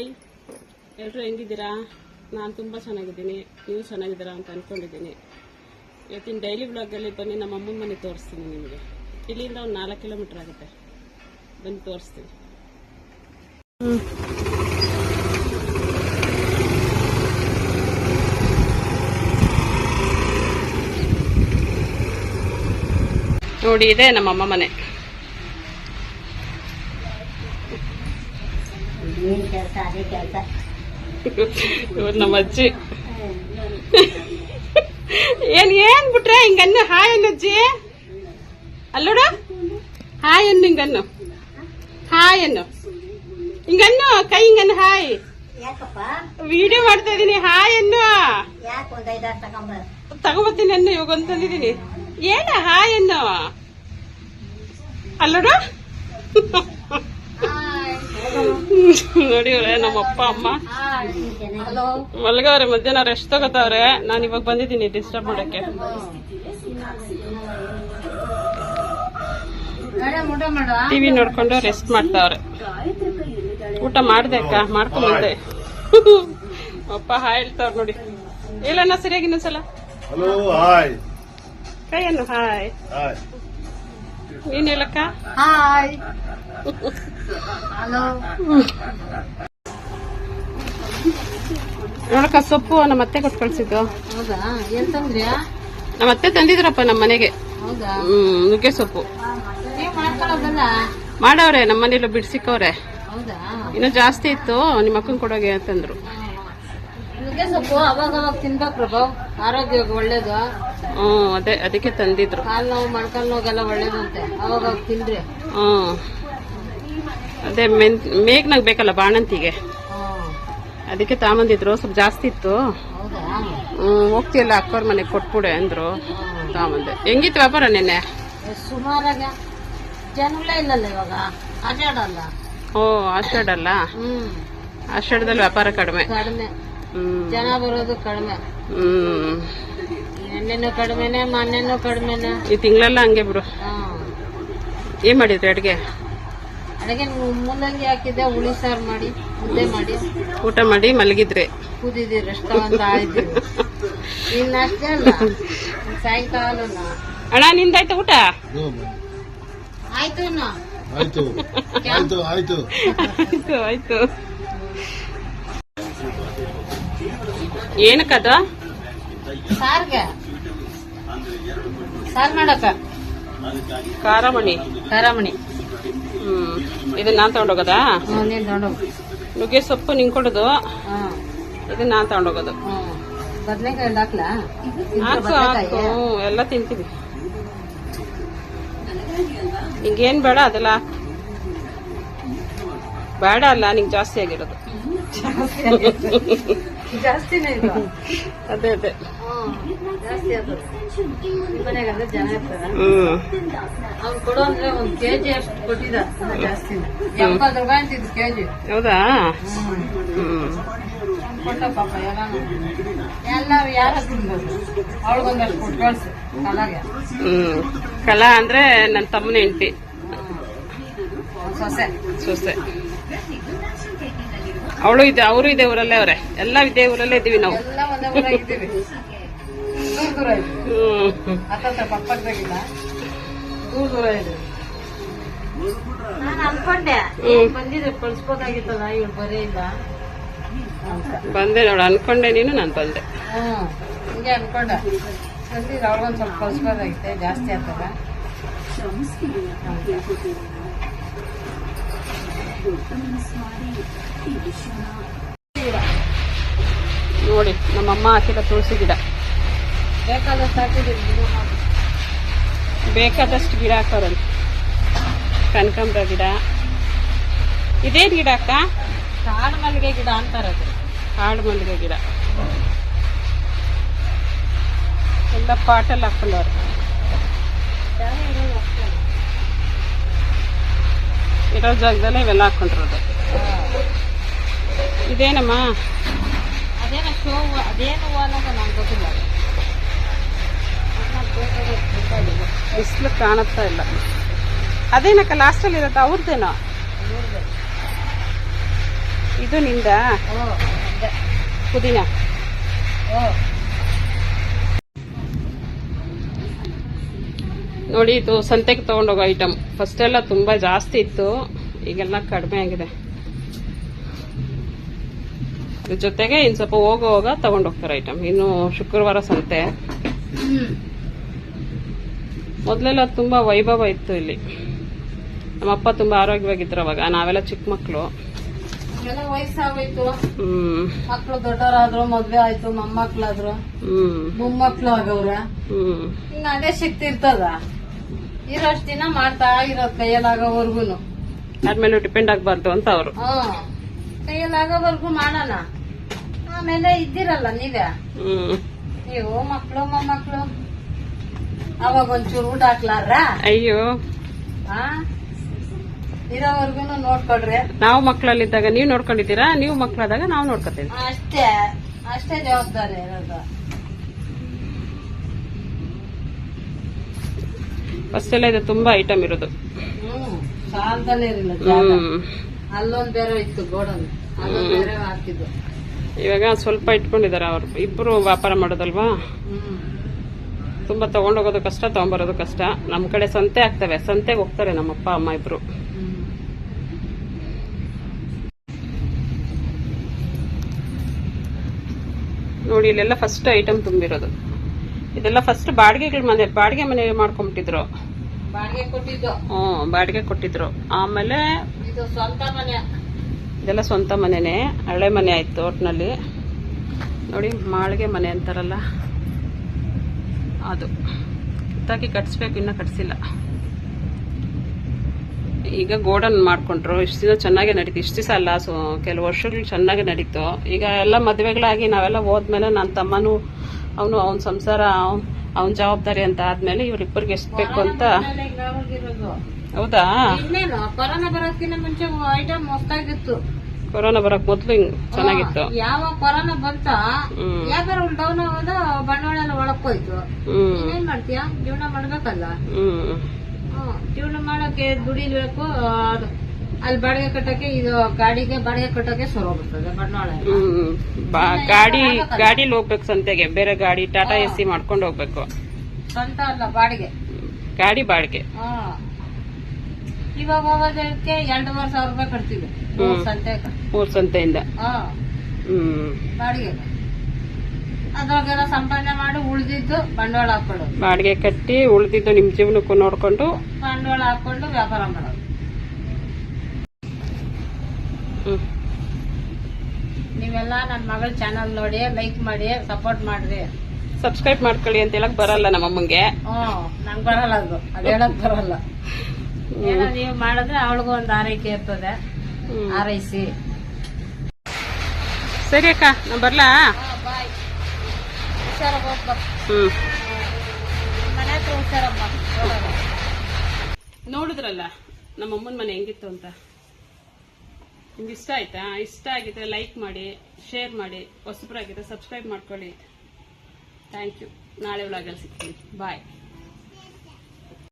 Hi ಎಲ್ಲರೂ ಹೆಂಗಿದ್ದೀರಾ? ನಾನು ತುಂಬ ಚೆನ್ನಾಗಿದ್ದೀನಿ. ನೀವು ಚೆನ್ನಾಗಿದ್ದೀರಾ ಅಂತ ಅಂದ್ಕೊಂಡಿದ್ದೀನಿ ಇವತ್ತಿನ ಡೈಲಿ ಬ್ಲಾಗಲ್ಲಿ ಬನ್ನಿ, ನಮ್ಮ ಅಮ್ಮನ ಮನೆ ತೋರಿಸ್ತೀನಿ ನಿಮಗೆ. ಇಲ್ಲಿಂದ ಒಂದು ನಾಲ್ಕು ಕಿಲೋಮೀಟ್ರ್ ಆಗುತ್ತೆ. ಬನ್ನಿ ತೋರಿಸ್ತೀನಿ. ನೋಡಿ, ಇದೆ ನಮ್ಮಮ್ಮ ಮನೆ. ಏನ್ ಕೆಲಸ ಅದೇ ಕೆಲಸ. ಇವ್ರು ನಮ್ಮ ಅಜ್ಜಿ. ಏನ್ ಏನ್ ಬಿಟ್ರೆ ಹಿಂಗನ್ನು ಹಾಯ್ ಅನ್ನು ಅಜ್ಜಿ. ಅಲ್ಲೋಡ. ಹಾಯ್ ಅನ್ನು ಹಿಂಗನ್ನು ಹಾಯ್ ಅನ್ನು. ಹಿಂಗನ್ನು ಕೈ ಹಿಂಗನ್ನು ಹಾಯ್. ಯಾಕಪ್ಪ? ವಿಡಿಯೋ ಮಾಡ್ತಾ ಇದೀನಿ ಹಾಯ್ ಅನ್ನು. ತಗೋಬತ್ತೀನಿ ಅನ್ನು ಇವಾಗ ಒಂದು ತಂದಿದ್ದೀನಿ. ಏನ ಹಾಯ್ ಅನ್ನು? ಅಲ್ಲೋಡು. ನೋಡಿ ನಮ್ಮ ಅಪ್ಪ ಅಮ್ಮ. ಹಲೋ ಮಲ್ಗವ್ರೆ ಮಧ್ಯಾಹ್ನ ರೆಸ್ಟ್ ತಗೋತಾವ್ರೆ. ನಾನು ಇವಾಗ ಬಂದಿದ್ದೀನಿ ಡಿಸ್ಟರ್ಬ್ ಮಾಡಕ್ಕೆ. ಟಿ ವಿ ಟಿವಿ ನೋಡ್ಕೊಂಡು ರೆಸ್ಟ್ ಮಾಡ್ತಾವ್ರೆ. ಊಟ ಮಾಡ್ದೆ ಅಕ್ಕ ಮಾಡ್ಕೊಂಡ್ ಬಂದೆ ಅಪ್ಪ ಹಾಯ್ ಹೇಳ್ತಾವ್ರ ನೋಡಿ. ಹೇಳಣ್ಣ ಸರಿಯಾಗಿ ಇನ್ನೊಂದ್ಸಲ? ಹಲೋ ಹಾಯ್ ಕೈಯನ್ನು ಹಾಯ್. ಹಾಯ್ ನೀನ್ ಹೇಳಕ್ಕ? ಹಾಯ್ ನೋಡಕ್ಕ ಸೊಪ್ಪು ನಮ್ಮ ಅತ್ತೆ ಕೊಟ್ಟು ಕಳ್ಸಿದ್ದು. ಹೌದಾ? ಏನ್ ತಂದ್ರ್ಯಾ? ನಮ್ಮ ಅತ್ತೆ ತಂದಿದ್ರಪ್ಪ ನಮ್ಮ ಮನೆಗೆ. ಹ್ಮ್ ನುಗ್ಗೆ ಸೊಪ್ಪು. ಮಾಡವ್ರೆ ನಮ್ಮ ಮನೇಲಿ ಬಿಡ್ಸಿಕ್ಕವ್ರೆ ಇನ್ನು ಜಾಸ್ತಿ ಇತ್ತು ನಿಮ್ಮ ಅಕ್ಕನ ಕೊಡೋಗೆ ಅಂತಂದ್ರು. ನುಗ್ಗೆ ಸೊಪ್ಪು ಅವಾಗ ಅವಾಗ ತಿನ್ಬೇಕು ಪ್ರಭಾವ್ ಆರೋಗ್ಯ ಒಳ್ಳೇದು. ಹ್ಮ್ ಅದೇ ಅದಕ್ಕೆ ತಂದಿದ್ರು. ಕಾಲ್ ನೋವು ಮೊಣಕಾಲ್ ನೋವೆಲ್ಲ ಒಳ್ಳೇದಂತೆ. ಅವಾಗ ಅವಾಗ ತಿನ್ರಿ. ಹ್ಮ್. ಅದೇ ಮೆನ್ ಮೇಘನಾಗ ಬೇಕಲ್ಲ ಬಾಣಂತಿಗೆ? ಅದಕ್ಕೆ ತಾಮಂದಿದ್ರು ಸ್ವಲ್ಪ ಜಾಸ್ತಿ ಇತ್ತು. ಹೋಗ್ತಿಯಲ್ಲ ಅಕ್ಕವ್ರ ಮನೆಗೆ ಕೊಟ್ಬಿಡೆ ಅಂದ್ರು ತಾಮಂದೆ ಹೆಂಗಿತ್ತು ವ್ಯಾಪಾರ ನೆನ್ನೆ? ಸುಮಾರಾಗ. ಜನಗಳೇ ಇಲ್ಲಲ್ಲ ಇವಾಗ. ಆಟಾಡಲ್ಲ ಓ ಆಷಾಢಲ್ಲ ಆಷಾಢದಲ್ಲಿ ವ್ಯಾಪಾರ ಕಡಿಮೆ. ಕಡಿಮೆ. ಜನ ಬರೋದು ಕಡಿಮೆ. ಹ್ಮ್. ನಿನ್ನೆನೂ ಕಡಿಮೆನೆ ಮೊನ್ನೆನೂ ಕಡಿಮೆನೆ. ಈ ತಿಂಗಳೆಲ್ಲ ಹಂಗೆ ಬಿಡು ಏನ್ ಮಾಡಿದ್ರಿ ಅಡ್ಗೆ? ಅಡಿಗೆ ಮೂಲಂಗಿ ಹಾಕಿದ್ದೆ ಹುಳಿ ಸಾರು ಮಾಡಿ ಮುದ್ದೆ ಮಾಡಿ. ಊಟ ಮಾಡಿ ಮಲಗಿದ್ರೆ. ಕೂದಿದ್ದೀವಿ ರೆಸ್ಟೋರೆಂಟ್ ಆಯ್ತು. ಇದ್ದೀವಿ ಇನ್ನು ಅಷ್ಟೇ ಅಲ್ಲ ಸಾಯಂಕಾಲ ಅಣ್ಣ ನಿಂದಾಯ್ತು ಊಟ? ಆಯ್ತು ಆಯ್ತು. ಆಯ್ತು ಆಯ್ತು. ಆಯ್ತು ಆಯ್ತು. ಏನಕ್ಕದ ಸಾರ್ಗೆ? ಸಾರ್ ಮಾಡಕ್ಕ? ಖಾರಮಣಿ ಖಾರಮಣಿ ಇದನ್ನ ನಾನ್ ತಗೊಂಡೋಗದ? ನೀನು ನುಗ್ಗೆ ಸೊಪ್ಪು ನಿಂಗೆ ಕೊಡೋದು? ಹಾಂ. ಇದನ್ನ ನಾನ್ ತಗೊಂಡೋಗೋದು. ಬದನೆಕಾಯಿ ಹಾಕ್ಲಾ? ಹಾಕು ಹಾಕು ಎಲ್ಲ ತಿಂತೀವಿ. ನಿಂಗೇನ್ ಬೇಡ ಅದೆಲ್ಲ. ಬೇಡ ಅಲ್ಲ ನಿಂಗೆ ಜಾಸ್ತಿ ಆಗಿರೋದು. ಜಾಸ್ತಿನೇ ಅದೇ ಅದೇ. ಹೌದಾ? ಕಲಾ ಅಂದ್ರೆ ನನ್ನ ತಮ್ಮನ ಹೆಂಡತಿ. ಸೊಸೆ. ಸೊಸೆ ಅವಳು ಇದೆ, ಅವರು ಇದೇ ಊರಲ್ಲೇ ಅವರೇ. ಎಲ್ಲ ಇದೇ ಊರಲ್ಲೇ ಇದೀವಿ ನಾವು. ದೂರ ದೂರ ಇದೆ. ಹತ್ತತ್ರ ಪಕ್ಕದಾಗಿಲ್ಲ ದೂರ ದೂರ ಇದೆ. ನಾನು ಅನ್ಕೊಂಡೆ. ಹ್ಮ್. ಬಂದಿದ್ರೆ ಕಳ್ಸ್ಬೋದಾಗಿತ್ತಲ್ಲ ಇವ್ರು ಬರೇ ಇಲ್ಲ. ಬಂದೆ ನೋಡು ಅನ್ಕೊಂಡೆ ನೀನು ನಾನು ಬಂದೆ. ಹಿಂಗೆ ಅನ್ಕೊಂಡೆ. ಬಂದಿದ್ರೆ ಅವ್ರಿಗೊಂದು ಸ್ವಲ್ಪ ಕಳ್ಸ್ಬೋದಾಗಿತ್ತೆ ಜಾಸ್ತಿ ಆಗ್ತದ ನೋಡಿ ನಮ್ಮಮ್ಮ ಹಾಕಿದ ತುಳಸಿ ಗಿಡ. ಬೇಕಾದಷ್ಟು ಗಿಡ ಹಾಕೋರಲ್ಲ. ಕನಕಾಂಬರ ಗಿಡ. ಇದೇನು ಗಿಡ ಅಕ್ಕ? ಕಾಡು ಮಲ್ಲಿಗೆ ಗಿಡ ಅಂತಾರದು ಕಾಡು ಮಲ್ಲಿಗೆ ಗಿಡ. ಎಲ್ಲ ಪಾಟಲ್ಲಿ ಹಾಕೊಂಡವ್ರು. ಇರೋ ಜಾಗದಲ್ಲೇ ಇವೆಲ್ಲ ಹಾಕೊಂಡಿರೋದು. ಇದೇನಮ್ಮ? ಅದೇನೋ ಶೋ ಅದೇನು ಹೂವು ಅನ್ನೋದು ನಂಗೆ ಗೊತ್ತಿಲ್ಲ. ಬಿಸಿಲು ಕಾಣುತ್ತಾ ಇಲ್ಲ. ಅದೇನಕ್ಕ ಲಾಸ್ಟಲ್ಲಿ ಇರುತ್ತೆ ಅವ್ರದ್ದೇನೋ ಇದು ನಿಂದ? ಪುದೀನ? ನೋಡಿ, ಇದು ಸಂತೆಗೆ ತಗೊಂಡೋಗೋ ಐಟಮ್ ಫಸ್ಟ್ ಎಲ್ಲ ತುಂಬಾ ಜಾಸ್ತಿ ಇತ್ತು. ಈಗೆಲ್ಲ ಕಡಿಮೆ ಆಗಿದೆ. ಜೊತೆಗೆ ಇನ್ ಸ್ವಲ್ಪ ಹೋಗುವಾಗ ತಗೊಂಡೋಗ್ತಾರೆ ಐಟಮ್ ಇನ್ನು ಶುಕ್ರವಾರ ಸಂತೆ. ಮೊದಲೆಲ್ಲ ತುಂಬಾ ವೈಭವ ಇತ್ತು ಇಲ್ಲಿ. ನಮ್ಮಪ್ಪ ತುಂಬಾ ಆರೋಗ್ಯವಾಗಿದ್ರು ಅವಾಗ. ನಾವೆಲ್ಲ ಚಿಕ್ಕ ಮಕ್ಕಳು ವಯಸ್ಸಾಗೋಯ್ತು. ಹ್ಮ್. ಮಕ್ಳು ದೊಡ್ಡವರಾದ್ರು ಮದ್ವೆ ಆಯ್ತು ಮೊಮ್ಮಕ್ಳಾದ್ರು. ಮೊಮ್ಮಕ್ಳು ಆಗವ್ರ. ಹಿಂಗ ಅದೇ ಶಕ್ತಿ ಇರ್ತದ? ಇರೋಷ್ಟ್ ದಿನ ಮಾಡ್ತಾ ಇರೋದ್ ಕೈಯಲ್ಲಾಗೋವರ್ಗುನು. ಯಾರ ಡಿಪೆಂಡ್ ಆಗ್ಬಾರ್ದು ಅಂತ ಅವರು. ಕೈಯಲ್ಲಾಗೋವರ್ಗು ಮಾಡೋಣ ಆಮೇಲೆ ಇದ್ದಿರಲ್ಲ ನೀವೇ? ನೀವು ಮಕ್ಕಳು ಮೊಮ್ಮಕ್ಳು. ಅವಾಗ ಒಂಚೂರು ಊಟ ಹಾಕ್ಲಾರ ಅಯ್ಯೋ. ಆ? ಇರೋವರ್ಗುನು ನೋಡ್ಕೊಡ್ರಿ. ನಾವು ಮಕ್ಕಳಲ್ಲಿದ್ದಾಗ ನೀವು ನೋಡ್ಕೊಂಡಿದ್ದೀರಾ? ನೀವು ಮಕ್ಕಳಾದಾಗ ನಾವು ನೋಡ್ಕೊತೀವಿ. ಅಷ್ಟೇ. ಅಷ್ಟೇ ಜವಾಬ್ದಾರಿ ಇರೋದು. ಫಸ್ಟ್ ಎಲ್ಲ ಇದು ತುಂಬಾ ಐಟಮ್ ಇರೋದು. ಹ್ಮ್. ಸಾಲ್ದಲ್ಲೇ ಇರಲಿಲ್ಲ ಅಲ್ಲೊಂದ್ ಬೇರೆ ಇತ್ತು ಗೋಡನ್. ಅಲ್ಲೊಂದ್ ಬೇರೆ ಹಾಕಿದ್ದು. ಇವಾಗ ಸ್ವಲ್ಪ ಇಟ್ಕೊಂಡಿದ್ದಾರೆ ಅವ್ರು. ಇಬ್ರು ವ್ಯಾಪಾರ ಮಾಡೋದಲ್ವಾ? ತುಂಬಾ ತಗೊಂಡೋಗೋದು ಕಷ್ಟ ತಗೊಂಬರೋದು ಕಷ್ಟ. ನಮ್ಮ ಕಡೆ ಸಂತೆ ಆಗ್ತವೆ. ಸಂತೆಗೆ ಹೋಗ್ತಾರೆ ನಮ್ಮಪ್ಪ ಅಮ್ಮ ಇಬ್ರು. ನೋಡಿ ಇಲ್ಲೆಲ್ಲ ಫಸ್ಟ್ ಐಟಮ್ ತುಂಬಿರೋದು. ಇದೆಲ್ಲ ಫಸ್ಟ್ ಬಾಡಿಗೆಗಳ ಮನೆ ಬಾಡಿಗೆ ಮನೆ ಮಾಡ್ಕೊಂಬಿಟ್ಟಿದ್ರು. ಬಾಡಿಗೆ ಕೊಟ್ಟಿದ್ದು. ಹ್ಮ್ ಬಾಡಿಗೆ ಕೊಟ್ಟಿದ್ರು. ಆಮೇಲೆ ಇದು ಸ್ವಂತ ಮನೆ. ಇದೆಲ್ಲ ಸ್ವಂತ ಮನೆನೇ. ಹಳೆ ಮನೆ ಆಯ್ತು ಒಟ್ನಲ್ಲಿ. ನೋಡಿ ಮಾಳಿಗೆ ಮನೆ ಅಂತಾರಲ್ಲ. ಅದು. ಕಿತ್ತಾಕಿ ಕಟ್ಸ್ಬೇಕು ಇನ್ನೂ ಕಟ್ಸಿಲ್ಲ. ಈಗ ಗೋಡನ್ ಮಾಡ್ಕೊಂಡ್ರು. ಇಷ್ಟು ದಿನ ಚೆನ್ನಾಗೇ ನಡೀತು. ಇಷ್ಟು ದಿವಸ ಅಲ್ಲ ಸೊ ಕೆಲವು ವರ್ಷಗಳು ಚೆನ್ನಾಗೇ ನಡೀತು. ಈಗ ಎಲ್ಲ ಮದುವೆಗಳಾಗಿ ನಾವೆಲ್ಲ ಹೋದ್ಮೇಲೆ ನನ್ನ ತಮ್ಮನು ಅವನು ಅವನ ಸಂಸಾರ ಅವನ ಜವಾಬ್ದಾರಿ ಅಂತ ಆದ್ಮೇಲೆ ಇವ್ರಿಬ್ಬರಿಗೆ ಎಷ್ಟು ಬೇಕು ಅಂತ. ಹೌದಾ? ಇನ್ನೇನು? ಕೊರೋನಾ ಬರೋದಕ್ಕಿಂತ ಮುಂಚೆ ಐಟಮ್ ಹೊಸ್ತಾಗಿತ್ತು ಕೊರೋನಾ ಬರಕ್ ಮೊದ್ಲು ಹಿಂಗ್ ಚೆನ್ನಾಗಿತ್ತು. ಯಾವ ಕೊರೋನಾ ಬಂತೋ. ವ್ಯಾಪಾರ ಡೌನ್ ಆಗೋದು ಬಂಡವಾಳ ಎಲ್ಲ ಒಳಕ್ ಹೋಯ್ತು ಏನ್ ಮಾಡ್ತೀಯ? ಜೀವನ ಮಾಡ್ಬೇಕಲ್ಲ. ಜೀವನ ಮಾಡಕ್ಕೆ ದುಡಿಬೇಕು ಅಲ್ಲಿ ಬಾಡಿಗೆ ಕಟ್ಟಕ್ಕೆ ಇದು ಗಾಡಿಗೆ ಬಾಡಿಗೆ ಕಟ್ಟಕ್ಕೆ ಸರೋಗ್ಬಿಡ್ತದೆ ಬಂಡವಾಳ ಗಾಡಿ ಗಾಡಿಲಿ ಹೋಗ್ಬೇಕು ಸಂತೆಗೆ ಬೇರೆ ಗಾಡಿ ಟಾಟಾ ಎ ಸಿ ಮಾಡ್ಕೊಂಡು ಹೋಗ್ಬೇಕು. ಸ್ವಂತ ಅಲ್ಲ ಬಾಡಿಗೆ. ಗಾಡಿ ಬಾಡಿಗೆ. ಹಾ. ಇವಾಗ ಹೋಗೋದಕ್ಕೆ ಎರಡೂವರೆ ಸಾವಿರ ರೂಪಾಯಿ ಕಟ್ತೀವಿ ಮೂರ್ ಹ್ಮ್. ಸಂತೆಗೆ ಮೂರ್ ಸಂತೆಯಿಂದ. ಹಾ ಹ್ಮ್. ಬಾಡಿಗೆ. ಅದ್ರಾಗೆಲ್ಲ ಸಂಪಾದನೆ ಮಾಡಿ ಉಳ್ದಿದ್ದು ಬಂಡವಾಳ ಹಾಕೊಳ್ಳೋದು ಬಾಡಿಗೆ ಕಟ್ಟಿ ಉಳಿದಿದ್ದು ನಿಮ್ ಜೀವನಕ್ಕೂ ನೋಡ್ಕೊಂಡು ಬಂಡವಾಳ ಹಾಕೊಂಡು ವ್ಯಾಪಾರ ಮಾಡೋದು. ನೀವೆಲ್ಲ ನನ್ನ ಮಗಳ ಚಾನಲ್ ನೋಡಿ ಲೈಕ್ ಮಾಡಿ ಸಪೋರ್ಟ್ ಮಾಡ್ರಿ. ಸಬ್ಸ್ಕ್ರೈಬ್ ಮಾಡ್ಕೊಳ್ಳಿ ಅಂತ ಹೇಳಕ್ ಬರಲ್ಲ ನಮ್ಮಮ್ಮಂಗೆ. ಹ್ಮ್. ನಂಗೆ ಬರಲ್ಲ ಅದು. ಅದ್ ಹೇಳಕ್ ಬರಲ್ಲ. ಏನೋ ನೀವು ಮಾಡಿದ್ರೆ ಅವಳಿಗೂ ಒಂದು ಆರೈಕೆ ಇರ್ತದೆ. ಆರೈಸಿ. ಸರಿ ಅಕ್ಕ ನಾ ಬರ್ಲಾ? ಹ್ಮ್. ಮನೆ ನಮ್ಮ. ನೋಡಿದ್ರಲ್ಲ ನಮ್ಮಮ್ಮನ ಮನೆ ಹೆಂಗಿತ್ತು ಅಂತ? ನಿಮ್ಗೆ ಇಷ್ಟ ಆಯ್ತಾ? ಇಷ್ಟ ಆಗಿದ್ರೆ ಲೈಕ್ ಮಾಡಿ ಶೇರ್ ಮಾಡಿ ಹೊಸಬ್ರಾಗಿದ್ರೆ ಸಬ್ಸ್ಕ್ರೈಬ್ ಮಾಡ್ಕೊಳ್ಳಿ. ಥ್ಯಾಂಕ್ ಯು ನಾಳೆ ಒಳಗಲ್ಲಿ ಸಿಗ್ತೀನಿ. ಬಾಯ್